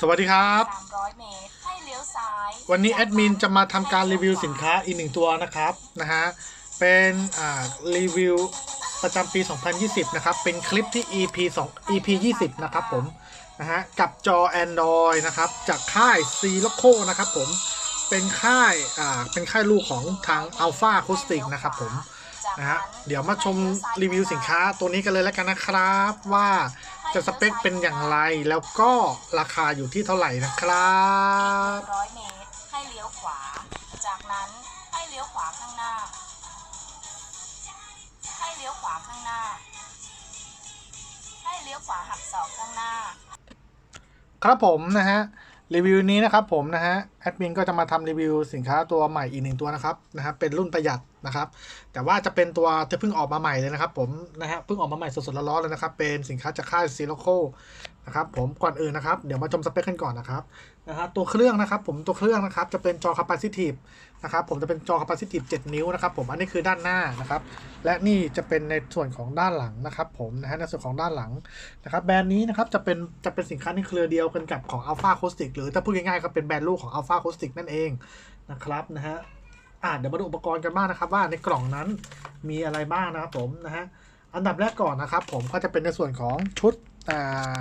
สวัสดีครับ 300 เมตรให้เลี้ยวซ้ายวันนี้แอดมินจะมาทำการรีวิวสินค้าอีกหนึ่งตัวนะครับนะฮะเป็นอ่ารีวิวประจำปี 2020 นะครับ เป็นคลิปที่ EP 2 EP 20 นะครับผมนะฮะกับจอ Android นะครับ จากค่าย c l o c o นะครับผมเป็นค่ายอ่าเป็นค่ายลูกของทาง Alpha Acoustic นะครับผมจากนะฮะเดี๋ยวมาชมรีวิวสินค้าตัวนี้กันเลยแล้วกันนะครับว่า จะสเปคเป็นอย่างไรแล้วก็ราคาอยู่ที่เท่าไหร่นะครับ100เมตรให้เลี้ยวขวา จากนั้นให้เลี้ยวขวาข้างหน้า ให้เลี้ยวขวาข้างหน้า ให้เลี้ยวขวาหักศอกข้างหน้า ครับผมนะฮะรีวิวนี้นะครับผมนะฮะแอดมินก็จะมาทำรีวิวสินค้าตัวใหม่อีกหนึ่งตัวนะครับนะฮะเป็นรุ่นประหยัด นะครับ แต่ว่าจะเป็นตัวที่เพิ่งออกมาใหม่เลยนะครับ ผมนะฮะเพิ่งออกมาใหม่สดๆร้อนๆเลยนะครับ เป็นสินค้าจากค่ายซีโรโคนะครับผมก่อนอื่นนะครับ เดี๋ยวมาชมสเปคกันก่อนนะครับนะฮะตัวเครื่องนะครับ ผมตัวเครื่องนะครับจะเป็นจอ capacitive นะครับผมจะเป็นจอ capacitive 7 นิ้วนะครับ ผมอันนี้คือด้านหน้านะครับ และนี่จะเป็นในส่วนของด้านหลังนะครับ ผมนะฮะในส่วนของด้านหลังนะครับ แบรนด์นี้นะครับจะเป็นจะเป็นสินค้าในเครือเดียวกันกับของ Alpha Acoustic หรือถ้าพูดง่ายๆก็เป็นแบรนด์ลูกของ Alpha Acoustic นั่นเองนะครับนะฮะ อ่าเดี๋ยวมาดูอุปกรณ์กันบ้างนะครับ ว่าในกล่องนั้นมีอะไรบ้างนะครับผมนะฮะอันดับแรกก่อนนะครับ ผมก็จะเป็นในส่วนของชุดอ่า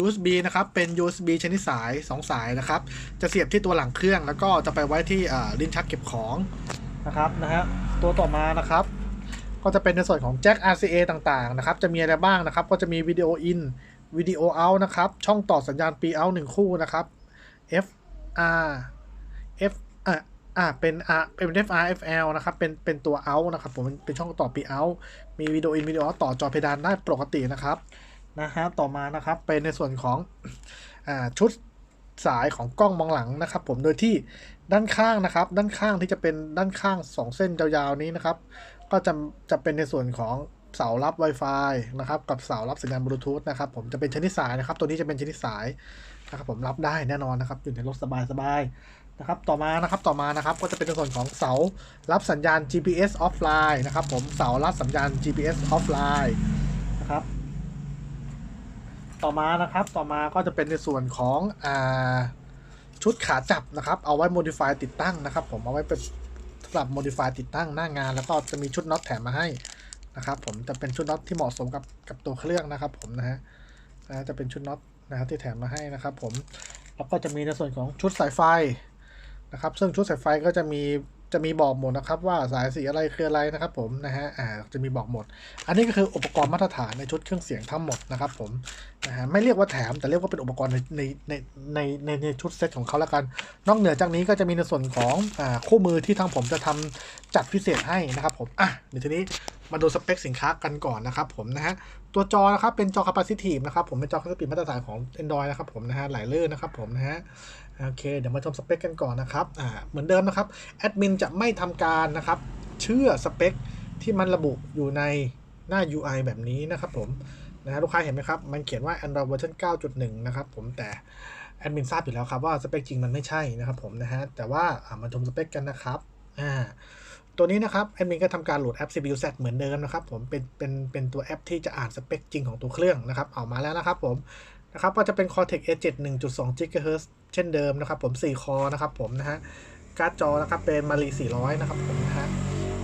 USB นะครับเป็น USB ชนิดสาย 2 สายนะครับ จะเสียบที่ตัวหลังเครื่อง แล้วก็จะไปไว้ที่อ่าลิ้นชักเก็บของนะครับนะฮะตัวต่อมานะครับ ก็จะเป็นในส่วนของแจ็ค RCA ต่างๆนะครับ จะมีอะไรบ้างนะครับ ก็จะมีวิดีโออินวิดีโอเอานะครับ ช่องต่อสัญญาณปีเอาหนึ่งคู่นะครับ FR F อะอะเป็น R เป็น FR FL นะครับ เป็น เป็นตัวเอานะครับ ผม เป็นช่องต่อปีเอามีวิดีโออินวิดีโอต่อจอเพดานได้ปกตินะครับ นะฮะ ต่อมานะครับ เป็นในส่วนของ อ่า ชุดสายของกล้องมองหลังนะครับ ผม โดยที่ด้านข้างนะครับ ด้านข้างที่จะเป็นด้านข้าง 2 เส้นยาวๆนี้นะครับ ก็จะ จะเป็นในส่วนของเสารับ Wi-Fi นะครับ กับเสารับสัญญาณบลูทูธนะครับ ผม จะเป็นชนิดสายนะครับ ตัวนี้จะเป็นชนิดสายนะครับ ผม รับได้แน่นอนนะครับ อยู่ในรถสบายๆ นะครับต่อมานะครับต่อมานะครับก็จะเป็นในส่วนของเสารับสัญญาณ GPS offline นะครับผมเสารับสัญญาณ GPS offline นะครับต่อมานะครับต่อมาก็จะเป็นในส่วนของอ่าชุดขาจับนะครับ เอาไว้ modify ติดตั้งนะครับ ผมเอาไว้เป็นสำหรับ modify ติดตั้งหน้างาน แล้วก็จะมีชุดน็อตแถมมาให้นะครับ ผมจะเป็นชุดน็อตที่เหมาะสมกับกับตัวเครื่องนะครับ ผมนะฮะนะจะเป็นชุดน็อตนะครับที่แถมมาให้นะครับ ผมแล้วก็จะมีในส่วนของชุดสายไฟ นะครับ ซึ่งชุดสายไฟก็จะมีจะมีบอกหมดนะครับว่าสายสีอะไรคืออะไรนะครับผมนะฮะอ่าจะมีบอกหมด อันนี้ก็คืออุปกรณ์มาตรฐานในชุดเครื่องเสียงทั้งหมดนะครับผมนะฮะไม่เรียกว่าแถมแต่เรียกว่าเป็นอุปกรณ์ในในในในในในชุดเซตของเขาแล้วกัน นอกเหนือจากนี้ก็จะมีในส่วนของอ่าคู่มือที่ทางผมจะทำจัดพิเศษให้นะครับผมอะเดี๋ยวทีนี้มาดูสเปคสินค้ากันก่อนนะครับผมนะฮะตัวจอนะครับเป็นจอ capacitive นะครับผมเป็นจอ capacitive มาตรฐานของ Android นะครับผมนะฮะไหลลื่นนะครับผมนะฮะโอเค เดี๋ยวมาชมสเปคกันก่อนนะครับอ่าเหมือนเดิมนะครับแอดมินจะไม่ทำการนะครับเชื่อสเปคที่มันระบุอยู่ในหน้า UI แบบนี้นะครับผมนะฮะลูกค้าเห็นไหมครับ มันเขียนว่า Android version 9.1 นะครับผมแต่แอดมินทราบอยู่แล้วครับว่าสเปคจริงมันไม่ใช่นะครับผมนะฮะแต่ว่าอ่ามาชมสเปคกันนะครับอ่า ตัวนี้นะครับแอดมินก็ทำการโหลดแอป CPU Z เหมือนเดิมนะครับผมเป็นเป็นเป็นตัวแอปที่จะอ่านสเปคจริงของตัวเครื่องนะครับออกมาแล้วนะครับผมนะครับก็จะเป็น Cortex A7 1.2 GHz เช่นเดิมนะครับผม 4 คอนะครับผมนะฮะการ์ดจอนะครับเป็นมารี400 นะครับผมนะฮะ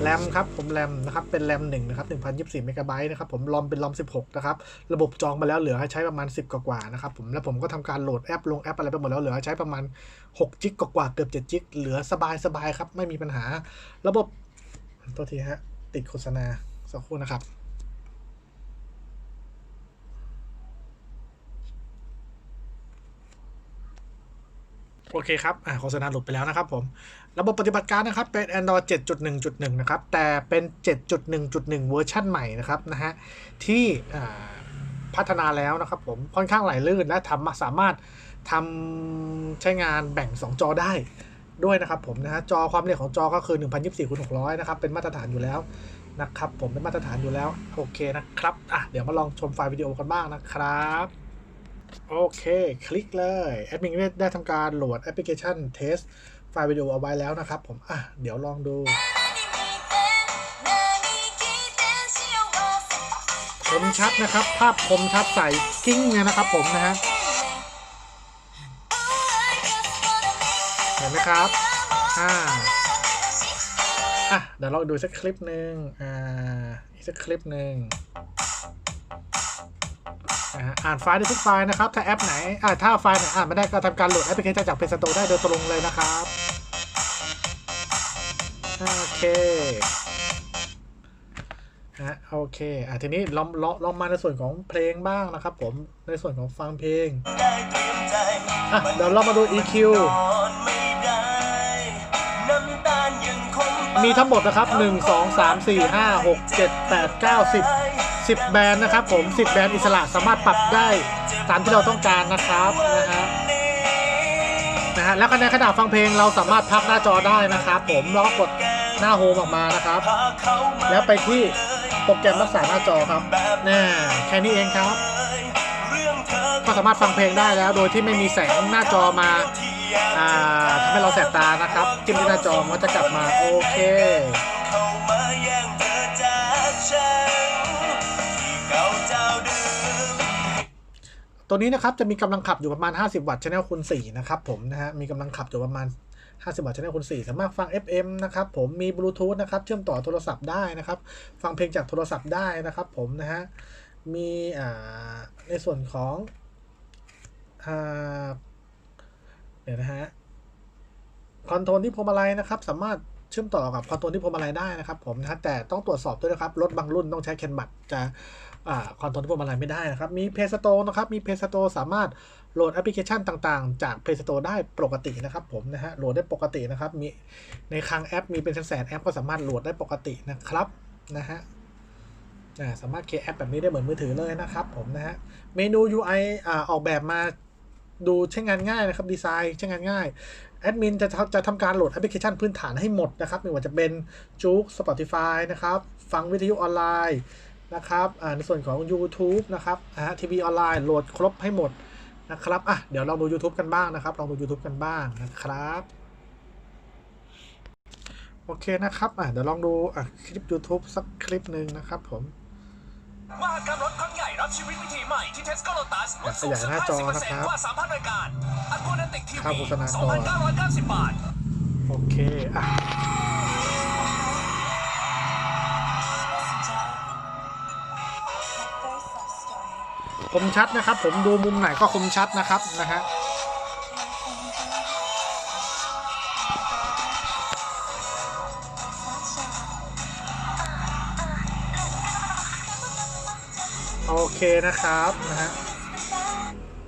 แรมครับผมแรมนะครับเป็นแรม1นะครับ1024เมกะไบต์นะครับผมรอมเป็นรอม 16 นะครับ ระบบจองมาแล้วเหลือให้ใช้ประมาณ 10 กว่าๆนะครับผมแล้วผมก็ทำการโหลดแอปลงแอปอะไรไปหมดแล้วเหลือให้ใช้ประมาณ6จิกกว่าๆเกือบ7จิกเหลือสบายๆครับไม่มีปัญหา ระบบ ตัวทีฮะ ติดโฆษณา สักครู่นะครับโอเคครับโฆษณาหลุดไปแล้วนะครับผม ระบบปฏิบัติการนะครับ เป็น Android 7.1.1 นะครับ แต่เป็น 7.1.1 เวอร์ชันใหม่นะครับนะฮะ ที่พัฒนาแล้วนะครับผม ค่อนข้างไหลลื่นและทำสามารถทำใช้งานแบ่ง 2 จอได้ ด้วยนะครับผมนะฮะจอความเร็วของจอก็คือ 1024คูณ600 นะครับ เป็นมาตรฐานอยู่แล้วนะครับผมเป็นมาตรฐานอยู่แล้ว โอเคนะครับอะเดี๋ยวมาลองชมไฟล์วิดีโอกันบ้างนะครับ โอเค คลิกเลยแอดมินได้ได้ทำการโหลดแอปพลิเคชันเทสไฟล์วิดีโอเอาไว้แล้วนะครับผมอะเดี๋ยวลองดูคมชัดนะครับ ภาพคมชัดใสกิ้งเนี่ยนะครับผมนะฮะ นะครับอ่าอะเดี๋ยวเราดูสักคลิปหนึ่งอ่าอีกสักคลิปหนึ่งอ่าอ่านไฟล์ได้ทุกไฟล์นะครับ ถ้าแอปไหนอ่าถ้าไฟล์ไหนอ่านไม่ได้ก็ทำการโหลดแอปพลิเคชันจาก Play Store ได้โดยตรงเลยนะครับ โอเคฮะโอเคอะทีนี้ลองลองลองมาในส่วนของเพลงบ้างนะครับผมในส่วนของฟังเพลงได้เตรียมใจอะเดี๋ยวเรามาดู EQ มีทั้งหมดนะครับ 1 2 3 4 5 6 7 8 9 10 10 แบรนด์นะครับผม 10 แบรนด์อิสระสามารถปรับได้ตามที่เราต้องการนะครับนะฮะนะฮะแล้วในขณะฟังเพลงเราสามารถพักหน้าจอได้นะครับผมแล้วก็กดหน้าโฮมออกมานะครับ แล้วไปที่โปรแกรมรักษาหน้าจอครับแน่แค่นี้เองครับ ก็สามารถฟังเพลงได้แล้วโดยที่ไม่มีแสงหน้าจอมา อ่าทำให้เราแสบตานะครับจิ้มที่หน้าจอมันจะกลับมาโอเคตัวนี้นะครับจะมีกำลังขับอยู่ประมาณ 50 วัตต์ชแนลคูณ4นะครับผมนะฮะมีกำลังขับอยู่ประมาณ 50 วัตต์ชแนลคูณ4สามารถฟัง FM นะครับผมมีบลูทูธนะครับเชื่อมต่อโทรศัพท์ได้นะครับ ฟังเพลงจากโทรศัพท์ได้นะครับผมนะฮะมีอ่าในส่วนของอ่า ดี๋ยวนะฮะคอนโทรลที่พวงมาลัยนะครับ สามารถเชื่อมต่อกับคอนโทรลที่พวงมาลัยได้นะครับ ผมนะแต่ต้องตรวจสอบด้วยนะครับรถบางรุ่นต้องใช้แคนบัตจะคอนโทรลที่พวงมาลัยไม่ได้นะครับ มี Play Store นะครับ มี Play Store สามารถโหลดแอปพลิเคชันต่างๆ จาก Play Store ได้ปกตินะครับ ผมนะฮะโหลดได้ปกตินะครับ มีในคลังแอปมีเป็นแสนๆแอปก็สามารถโหลดได้ปกตินะครับนะฮะสามารถเคแอปแบบนี้ได้เหมือนมือถือเลยนะครับ ผมนะฮะเมนู UI อ่าออกแบบมา ดูใช้งานง่ายนะครับดีไซน์ใช้งานง่ายแอดมินจะจะทำการโหลดแอปพลิเคชันพื้นฐานให้หมดนะครับไม่ว่าจะเป็นจุก Spotify นะครับ ฟังวิทยุออนไลน์นะครับในส่วนของ YouTube นะครับทีวีออนไลน์โหลดครบให้หมดนะครับอะเดี๋ยวลองดู YouTube กันบ้างนะครับลองดู YouTube กันบ้างนะครับโอเคนะครับอะเดี๋ยวลองดูอะคลิป YouTube สักคลิปหนึ่งนะครับผมมากรรมรถครั้ง รับชีวิตวิถีใหม่ที่เทสโก้โลตัสลดสูงสุดขยายหน้าจอนะครับ50%กว่า3,000รายการอัลโกนัติกทีครับวีโฆษณาก่อน2,990 บาท โอเคอะคมชัดนะครับ ผมดูมุมไหนก็คมชัดนะครับนะฮะ เคนะครับนะฮะ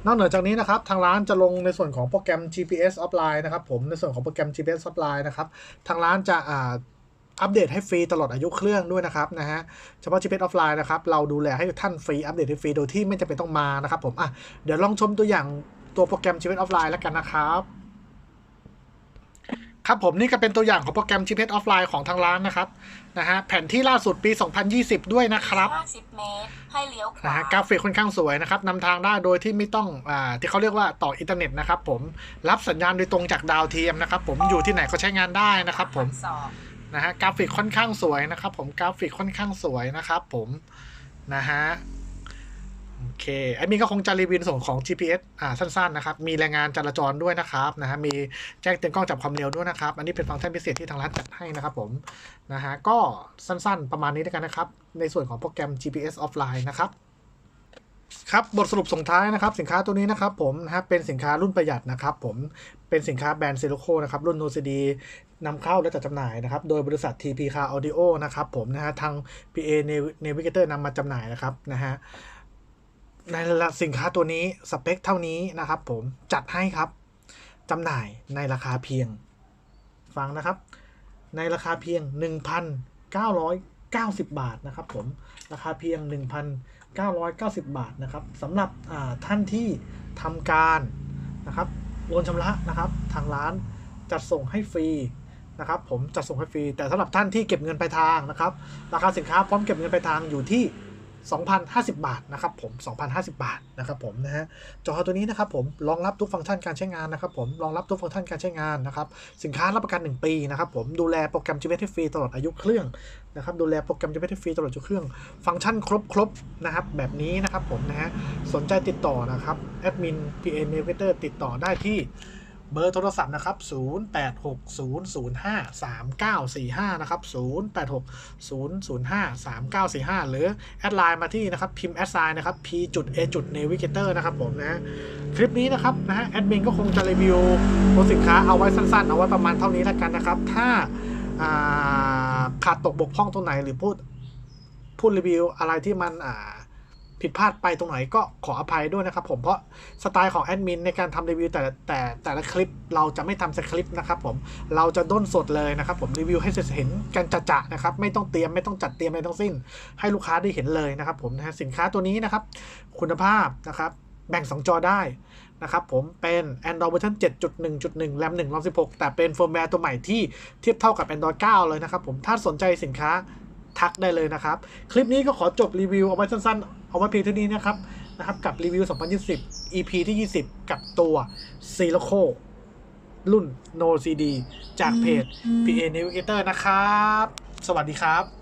นอกเหนือจากนี้นะครับทางร้านจะลงในส่วนของโปรแกรม GPS offline นะครับผมในส่วนของโปรแกรม GPS offline นะครับทางร้านจะอ่าอัปเดตให้ฟรีตลอดอายุเครื่องด้วยนะครับนะฮะเฉพาะ GPS offline นะครับเราดูแลให้ท่านฟรีอัปเดตให้ฟรีโดยที่ไม่จำเป็นต้องมานะครับผมอะเดี๋ยวลองชมตัวอย่างตัวโปรแกรม GPS offline แล้วกันนะครับ ครับผมนี่ก็เป็นตัวอย่างของโปรแกรม GPS offline ของทางร้านนะครับนะฮะแผนที่ล่าสุดปี 2020 ด้วยนะครับ50เมตรให้เลี้ยวขนะวาฮะกราฟิกค่อนข้างสวยนะครับนำทางได้โดยที่ไม่ต้องอ่าที่เขาเรียกว่าต่ออินเทอร์เน็ตนะครับผมรับสัญญาณโดยตรงจากดาวเทียมนะครับผมอยู่ที่ไหนก็ใช้งานได้นะครับผมสองนะฮะกราฟิกค่อนข้างสวยนะครับผมกราฟิกค่อนข้างสวยนะครับผมนะฮะ โอเคแอดมินก็คงจะรีวิวในส่วนของ GPS อ่าสั้นๆนะครับ มีรายงานจราจรด้วยนะครับนะฮะมีแจ้งเตือนกล้องจับความเร็วด้วยนะครับ อันนี้เป็นฟังก์ชันพิเศษที่ทางร้านจัดให้นะครับผมนะฮะก็สั้นๆประมาณนี้แล้วยกันนะครับ ในส่วนของโปรแกรม GPS offline นะครับครับบทสรุปส่งท้ายนะครับสินค้าตัวนี้นะครับผมนะฮะเป็นสินค้ารุ่นประหยัดนะครับผมเป็นสินค้าแบรนด์เซโลโคนะครับรุ่น NoCD นำเข้าและจัดจำหน่ายนะครับโดยบริษัท TP Car Audio นะครับผมนะฮะทาง PA Navigator นำมาจำหน่ายนะครับนะฮะ ในสินค้าตัวนี้สเปคเท่านี้นะครับ ผมจัดให้ครับจำหน่ายในราคาเพียง ฟังนะครับ ในราคาเพียง 1,990 บาทนะครับ ผมราคาเพียง 1,990 บาทนะครับสำหรับท่านที่ทำการนะครับโอนชำระนะครับ ทางร้านจัดส่งให้ฟรีนะครับ ผมจัดส่งให้ฟรีแต่สำหรับท่านที่เก็บเงินปลายทางนะครับ ราคาสินค้าพร้อมเก็บเงินปลายทางอยู่ที่ 2,050 บาทนะครับผม2,050 บาทนะครับผมนะฮะจอตัวนี้นะครับผมรองรับทุกฟังก์ชันการใช้งานนะครับผมรองรับทุกฟังก์ชันการใช้งานนะครับสินค้ารับประกัน 1 ปีนะครับผมดูแลโปรแกรม GPS ฟรีตลอดอายุเครื่องนะครับดูแลโปรแกรม GPS ฟรีตลอดอายุเครื่อง ฟังก์ชันครบครบนะครับแบบนี้นะครับผมนะฮะสนใจติดต่อนะครับแอดมิน PA Navigator ติดต่อได้ที่ เบอร์โทรศัพท์นะครับ 0860053945 นะครับ 0860053945 หรือ แอดไลน์มาที่นะครับ พิมพ์แอดไซน์นะครับ p จุด a จุด navigator นะครับผมนะ คลิปนี้นะครับนะฮะแอดมินก็คงจะรีวิวตัวสินค้าเอาไว้สั้นๆ เอาไว้ประมาณเท่านี้แล้วกันนะครับ ถ้าาขาดตกบกพร่องตรงไหนหรือพูดพูดรีวิวอะไรที่มันอ่า ผิดพลาดไปตรงไหนก็ขออภัยด้วยนะครับผมเพราะสไตล์ของแอดมินในการทำรีวิวแต่แต่แต่ละคลิปเราจะไม่ทำสคริปต์นะครับผมเราจะด้นสดเลยนะครับผมรีวิวให้เห็นกันจะๆนะครับไม่ต้องเตรียมไม่ต้องจัดเตรียมอะไรทั้งสิ้น ให้ลูกค้าได้เห็นเลยนะครับผมนะสินค้าตัวนี้นะครับคุณภาพนะครับแบ่ง 2 จอได้นะครับผมเป็น Android เวอร์ชัน7.1.1 RAM 1 ROM 16 แต่เป็นเฟิร์มแวร์ตัวใหม่ที่เทียบเท่ากับ Android 9 เลยนะครับผมถ้าสนใจสินค้าทักได้เลยนะครับ คลิปนี้ก็ขอจบรีวิวเอาไว้สั้นๆ เอาไว้เพียงเท่านี้นะครับนะครับ กับรีวิว 2020 EP ที่ 20 กับตัว s i l o c o รุ่น No CD จากเพจ PA Navigator นะครับ สวัสดีครับ